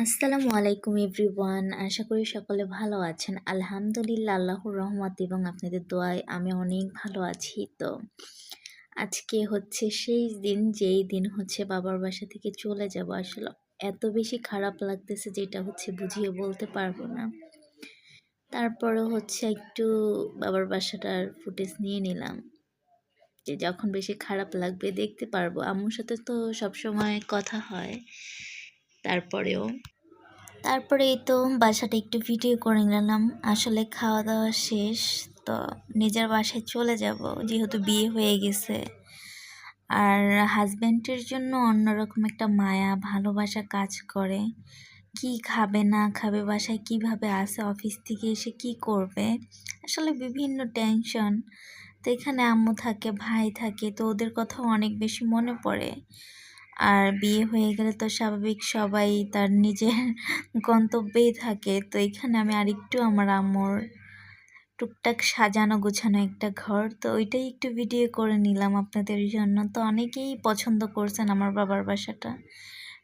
আসসালামু আলাইকুম এভরিওয়ান। আশা করি সকলে ভালো আছেন। আলহামদুলিল্লাহ, আল্লাহর রহমত এবং আপনাদের দোয়ায় আমি অনেক ভালো আছি তো। আজকে হচ্ছে সেই দিন, যেই দিন হচ্ছে বাবার বাসা থেকে চলে যাব। আসলে এত বেশি খারাপ লাগতেছে যেটা হচ্ছে বুঝিয়ে বলতে পারব না। তারপরে হচ্ছে একটু বাবার বাসাটার ফুটেজ নিয়ে নিলাম। যে যখন বেশি খারাপ লাগবে দেখতে পারব। আম্মুর সাথে তো সবসময় কথা হয়। তারপরেও? তারপরে এই তো বাসাটা একটু ভিডিও করে নিলাম। আসলে খাওয়া দাওয়া শেষ, তো নিজের বাসায় চলে যাব, যেহেতু বিয়ে হয়ে গেছে। আর হাজব্যান্ডের জন্য অন্যরকম একটা মায়া, ভালোবাসা কাজ করে। কি খাবে, না খাবে, বাসায় কীভাবে আসে অফিস থেকে এসে কি করবে? আসলে বিভিন্ন টেনশন। তো এখানে আম্মু থাকে, ভাই থাকে, তো ওদের কথাও অনেক বেশি মনে পড়ে। আর বিয়ে হয়ে গেলে তো স্বাভাবিক সবাই তার নিজের গন্তব্যেই থাকে। তো এখানে আমি আরেকটু আমার আম্মুর টুকটাক সাজানো গোছানো একটা ঘর, তো ওইটাই একটু ভিডিও করে নিলাম আপনাদের জন্য। তো অনেকেই পছন্দ করছেন আমার বাবার বাসাটা।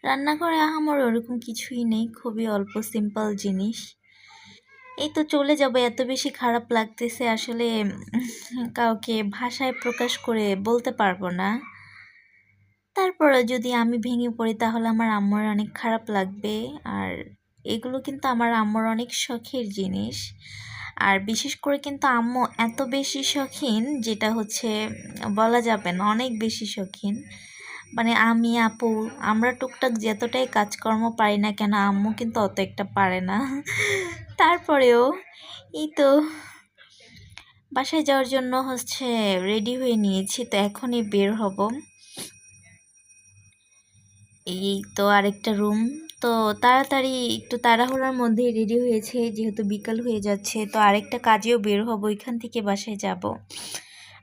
রান্নাঘরে আহামর ওরকম কিছুই নেই, খুবই অল্প সিম্পল জিনিস। এই তো চলে যাব, এত বেশি খারাপ লাগতেছে, আসলে কাউকে ভাষায় প্রকাশ করে বলতে পারব না। তারপরে যদি আমি ভেঙে পড়ি, তাহলে আমার আম্মুর অনেক খারাপ লাগবে। আর এগুলো কিন্তু আমার আম্মুর অনেক শখের জিনিস। আর বিশেষ করে কিন্তু আম্মু এত বেশি শখিন, যেটা হচ্ছে, বলা যাবে না, অনেক বেশি শখিন। মানে আমি, আপু, আমরা টুকটাক যতটাই কাজকর্ম পারি না কেন, আম্মু কিন্তু অত একটা পারে না। তারপরেও এই তো বাসায় যাওয়ার জন্য হচ্ছে রেডি হয়ে নিয়েছি, তো এখনই বের হব। এই তো আরেকটা রুম তো তাড়াতাড়ি একটু তাড়াহুড়ার মধ্যে রেডি হয়েছে, যেহেতু বিকাল হয়ে যাচ্ছে, তো আরেকটা কাজেও বের হব, এখান থেকে বাসায় যাব।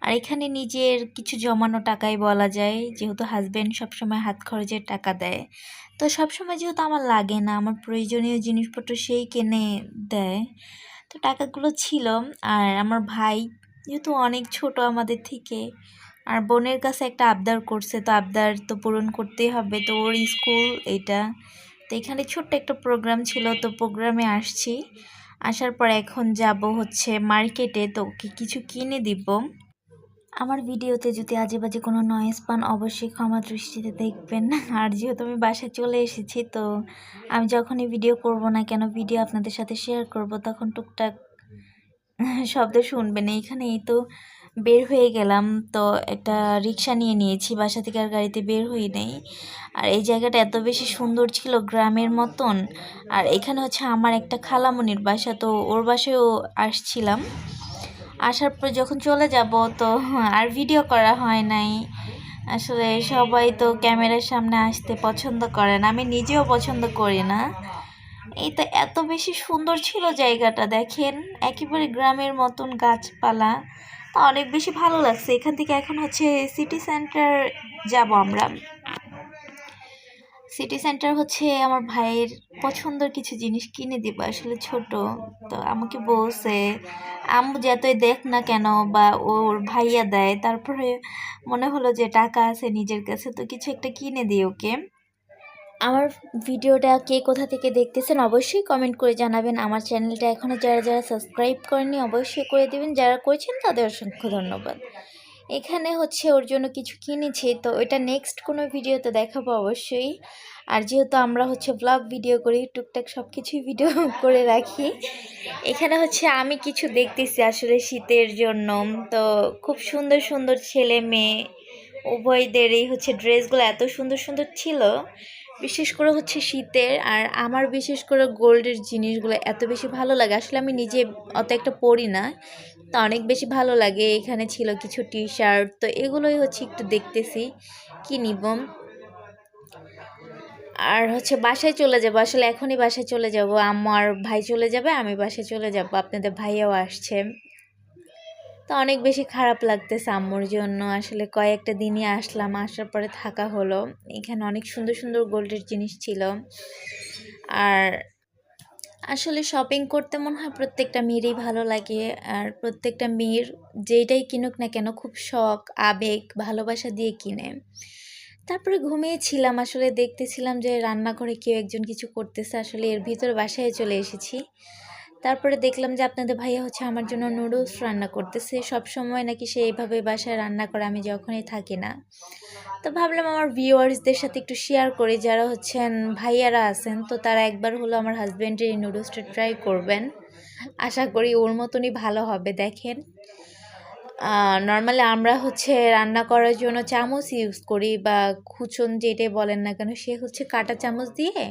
আর এখানে নিজের কিছু জমানো টাকাই বলা যায়, যেহেতু হাজব্যান্ড সবসময় হাত খরচের টাকা দেয়। তো সবসময় যেহেতু আমার লাগে না, আমার প্রয়োজনীয় জিনিসপত্র সেই কেনে দেয়। তো টাকাগুলো ছিল, আর আমার ভাই যেহেতু অনেক ছোট আমাদের থেকে আর বোনের কাছে একটা আবদার করছে, তো আবদার তো পূরণ করতেই হবে। তো ওর স্কুল এটা। তো এখানে ছোট্ট একটা প্রোগ্রাম ছিল, তো প্রোগ্রামে আসছি। আসার পর এখন যাব হচ্ছে মার্কেটে তো ওকে কিছু কিনে দিব। আমার ভিডিওতে যদি আজে বাজে কোনো নয়েজ পান, অবশ্যই ক্ষমা দৃষ্টিতে দেখবেন। আর যেহেতু আমি বাসায় চলে এসেছি, তো আমি যখনই ভিডিও করব না কেন ভিডিও আপনাদের সাথে শেয়ার করব, তখন টুকটাক শব্দ শুনবেন। এইখানেই তো বের হয়ে গেলাম, তো একটা রিক্সা নিয়ে নিয়েছি, বাসা থেকে আর গাড়িতে বের হই নেই। আর এই জায়গাটা এত বেশি সুন্দর ছিল গ্রামের মতন। আর এখানে হচ্ছে আমার একটা খালামনির বাসা, তো ওর বাসায়ও আসছিলাম। আসার পর যখন চলে যাব, তো আর ভিডিও করা হয় নাই। আসলে সবাই তো ক্যামেরার সামনে আসতে পছন্দ করে না, আমি নিজেও পছন্দ করি না। এই তো এত বেশি সুন্দর ছিল জায়গাটা, দেখেন, একেবারে গ্রামের মতন গাছপালা। অনেক বেশি ভালো লাগছে। এখান থেকে এখন হচ্ছে সিটি সেন্টার যাব আমরা। সিটি সেন্টার হচ্ছে আমার ভাইয়ের পছন্দের কিছু জিনিস কিনে দিব, আসলে ছোট। তো আমাকে বলছে, আম্মু যতই দেখ না কেন বা ওর ভাইয়া দেয়, তারপরে মনে হলো যে টাকা আছে নিজের কাছে, তো কিছু একটা কিনে দিই ওকে। আমার ভিডিওটা কে কোথা থেকে দেখতেছেন অবশ্যই কমেন্ট করে জানাবেন। আমার চ্যানেলটা এখনও যারা যারা সাবস্ক্রাইব করেনি অবশ্যই করে দেবেন। যারা করেছেন তাদের অসংখ্য ধন্যবাদ। এখানে হচ্ছে ওর জন্য কিছু কিনেছি, তো ওইটা নেক্সট কোনো ভিডিওতে দেখাবো অবশ্যই। আর যেহেতু আমরা হচ্ছে ব্লগ ভিডিও করি, টুকটাক সব কিছুই ভিডিও করে রাখি। এখানে হচ্ছে আমি কিছু দেখতেছি আসলে শীতের জন্য। তো খুব সুন্দর সুন্দর ছেলে মেয়ে উভয়দের এই হচ্ছে ড্রেসগুলো এত সুন্দর সুন্দর ছিল। বিশেষ করে হচ্ছে শীতের আর আমার বিশেষ করে গোল্ডের জিনিসগুলো এত বেশি ভালো লাগে। আসলে আমি নিজে অত একটা পরি না, তো অনেক বেশি ভালো লাগে। এখানে ছিল কিছু টি শার্ট তো এগুলোই হচ্ছে একটু দেখতেছি, কি নিব? আর হচ্ছে বাসায় চলে যাব। আসলে এখনই বাসায় চলে যাব। আমার ভাই চলে যাবে, আমি বাসায় চলে যাব। আপনাদের ভাইয়াও আসছে। তো অনেক বেশি খারাপ লাগতেছে আম্মুর জন্য। আসলে কয়েকটা দিনই আসলাম, আসার পরে থাকা হলো। এখানে অনেক সুন্দর সুন্দর গোল্ডের জিনিস ছিল। আর আসলে শপিং করতে মনে হয় প্রত্যেকটা মেয়েরই ভালো লাগে। আর প্রত্যেকটা মেয়ের যেইটাই কিনুক না কেন খুব শখ, আবেগ, ভালোবাসা দিয়ে কিনে। তারপরে ঘুমিয়েছিলাম, আসলে দেখতেছিলাম যে রান্নাঘরে কেউ একজন কিছু করতেছে। আসলে এর ভিতরে বাসায় চলে এসেছি। তারপরে দেখলাম যে আপনাদের ভাইয়া হচ্ছে আমার জন্য নুডলস রান্না করতেছে। সব সময় নাকি সে এইভাবে বাসায় রান্না করে, আমি যখনই থাকি না। তো ভাবলাম আমার ভিউয়ার্সদের সাথে একটু শেয়ার করি, যারা হচ্ছেন ভাইয়ারা আছেন, তো তারা একবার হলো আমার হাজব্যান্ডের এই নুডলসটা ট্রাই করবেন। আশা করি ওর মতনই ভালো হবে, দেখেন। নর্মালি আমরা হচ্ছে রান্না করার জন্য চামচ ইউজ করি, বা খুচন যেটাই বলেন না কেন, সে হচ্ছে কাটা চামচ দিয়ে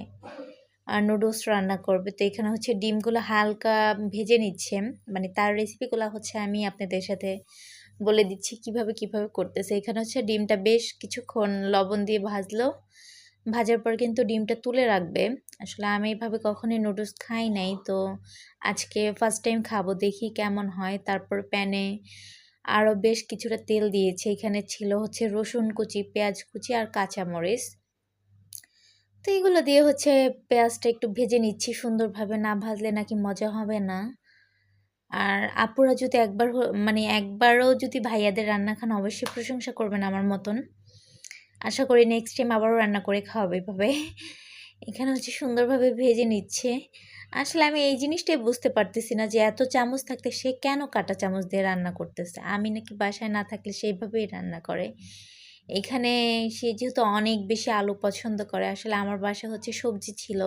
নুডলস রান্না করবে। তো এখানে হচ্ছে ডিমগুলো হালকা ভেজে নিচ্ছে। মানে তার রেসিপিগুলো হচ্ছে আমি আপনাদের সাথে বলে দিচ্ছি কীভাবে কীভাবে করতেছে। এখানে হচ্ছে ডিমটা বেশ কিছুক্ষণ লবণ দিয়ে ভাজলো। ভাজার পর কিন্তু ডিমটা তুলে রাখবে। আসলে আমি এইভাবে কখনোই নুডলস খাই নাই। তো আজকে ফার্স্ট টাইম খাব, দেখি কেমন হয়। তারপর প্যানে আরও বেশ কিছুটা তেল দিয়েছে। এখানে ছিল হচ্ছে রসুন কুচি, পেঁয়াজ কুচি আর কাঁচামরিচ। তো এগুলো দিয়ে হচ্ছে পেঁয়াজটা একটু ভেজে নিচ্ছি সুন্দরভাবে, না ভাজলে নাকি মজা হবে না। আর আপুরা যদি একবার মানে একবারও যদি ভাইয়াদের রান্না খান অবশ্যই প্রশংসা করবেন আমার মতন। আশা করি নেক্সট টাইম আবারও রান্না করে খাওয়াবে এভাবে। এখানে হচ্ছে সুন্দরভাবে ভেজে নিচ্ছে। আসলে আমি এই জিনিসটাই বুঝতে পারতেছি না যে এত চামচ থাকতে সে কেন কাটা চামচ দিয়ে রান্না করতেছে? আমি নাকি বাসায় না থাকলে সেইভাবেই রান্না করে। এখানে সে যেহেতু অনেক বেশি আলু পছন্দ করে, আসলে আমার বাসা হচ্ছে সবজি ছিল।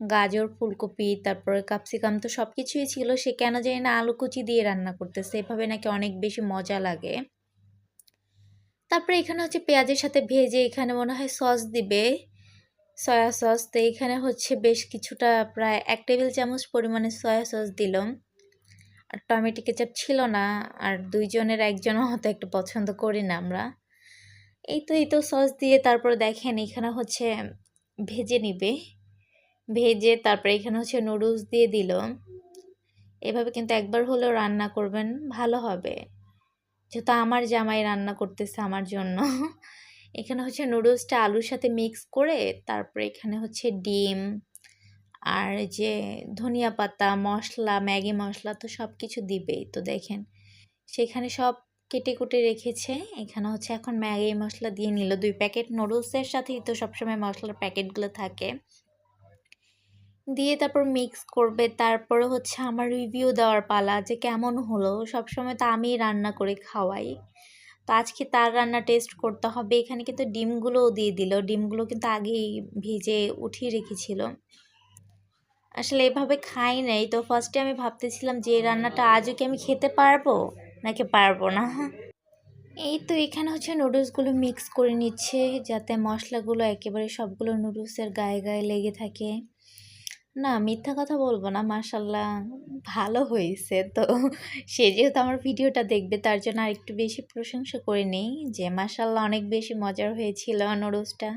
গাজর, ফুলকপি, তারপরে ক্যাপসিকাম তো সব কিছুই ছিল। সে কেন জানি না আলু কুচি দিয়ে রান্না করতেছে, এভাবে নাকি অনেক বেশি মজা লাগে। তারপরে এখানে হচ্ছে পেঁয়াজের সাথে ভেজে এখানে মনে হয় সস দিবে, সয়া সস। তো এখানে হচ্ছে বেশ কিছুটা প্রায় এক টেবিল চামচ পরিমাণে সয়া সস দিলাম। আর টমেটো কেচাপ ছিল না, আর দুইজনের একজনও হয়তো একটু পছন্দ করি না আমরা। এই তো এই তো সস দিয়ে তারপর দেখেন এখানে হচ্ছে ভেজে নিবে। ভেজে তারপরে এখানে হচ্ছে নুডলস দিয়ে দিল। এভাবে কিন্তু একবার হলেও রান্না করবেন, ভালো হবে। যেহেতু আমার জামাই রান্না করতেছে আমার জন্য। এখানে হচ্ছে নুডলসটা আলুর সাথে মিক্স করে তারপরে এখানে হচ্ছে ডিম আর যে ধনিয়া পাতা, মশলা, ম্যাগি মশলা তো সব কিছু দিবেই। তো দেখেন, সেখানে সব কেটে কুটে রেখেছে। এখানে হচ্ছে এখন ম্যাগি মশলা দিয়ে নিল দুই প্যাকেট। নুডলসের সাথেই তো সবসময় মশলার প্যাকেটগুলো থাকে। দিয়ে তারপর মিক্স করবে। তারপরে হচ্ছে আমার রিভিউ দেওয়ার পালা যে কেমন হলো। সবসময় তো আমি রান্না করে খাওয়াই। তো আজকে তার রান্না টেস্ট করতে হবে। এখানে কিন্তু ডিমগুলোও দিয়ে দিল। ডিমগুলো কিন্তু আগেই ভিজে উঠিয়ে রেখেছিল। আসলে এভাবে খাই নাই। তো ফার্স্টে আমি ভাবতেছিলাম যে রান্নাটা আজও কি আমি খেতে পারব? নাকি পারব না এই তো এখানে হচ্ছে নুডলসগুলো মিক্স করে নিচ্ছে, যাতে মশলাগুলো একেবারে সবগুলো নুডলসের গায়ে গায়ে লেগে থাকে। না, মিথ্যা কথা বলব না মাশাল্লাহ ভালো হয়েছে তো। সে যেহেতু আমার ভিডিওটা দেখবে, তার জন্য আর একটু বেশি প্রশংসা করে নেই যে মাশাল্লাহ অনেক বেশি মজার হয়েছিল নুডলসটা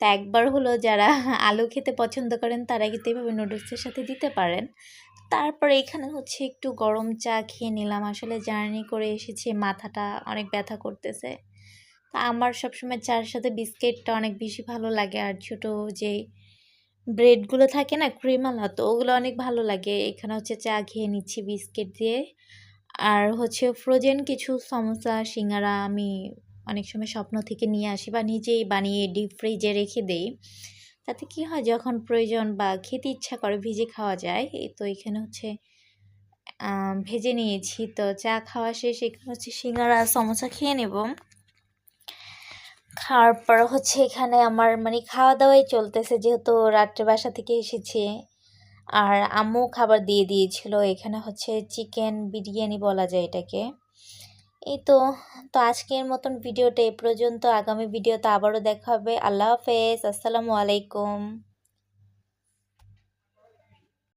তা একবার হলো যারা আলু খেতে পছন্দ করেন, তারা কিন্তু এভাবে নুডলসের সাথে দিতে পারেন। তারপর এখানে হচ্ছে একটু গরম চা খেয়ে নিলাম। আসলে জার্নি করে এসেছি, মাথাটা অনেক ব্যথা করতেছে। তা আমার সবসময় চার সাথে বিস্কিটটা অনেক বেশি ভালো লাগে। আর ছোটো যে ব্রেডগুলো থাকে না ক্রিমালা তো ওগুলো অনেক ভালো লাগে। এখানে হচ্ছে চা খেয়ে নিচ্ছি বিস্কিট দিয়ে। আর হচ্ছে ফ্রোজেন কিছু সমোসা, সিঙ্গারা আমি অনেক সময় স্বপ্ন থেকে নিয়ে আসি বা নিজেই বানিয়ে ডিপ ফ্রিজে রেখে দেই। তাতে কি হয়, যখন প্রয়োজন বা খেতে ইচ্ছা করে ভিজে খাওয়া যায় এই তো এখানে হচ্ছে ভেজে নিয়েছি। তো চা খাওয়া শেষ এখানে হচ্ছে সিঙ্গারা সমোসা খেয়ে নেব। খাওয়ার পর হচ্ছে এখানে আমার মানে খাওয়া দাওয়াই চলতেছে, যেহেতু রাত্রে বাসা থেকে এসেছি। আর আম্মু খাবার দিয়ে দিয়েছিল, এখানে হচ্ছে চিকেন বিরিয়ানি বলা যায় এটাকে। এই তো তো আজকের মতন ভিডিওটা এ পর্যন্ত। আগামী ভিডিওতে আবারও দেখা হবে। আল্লাহ হাফেজ। আসসালামু আলাইকুম।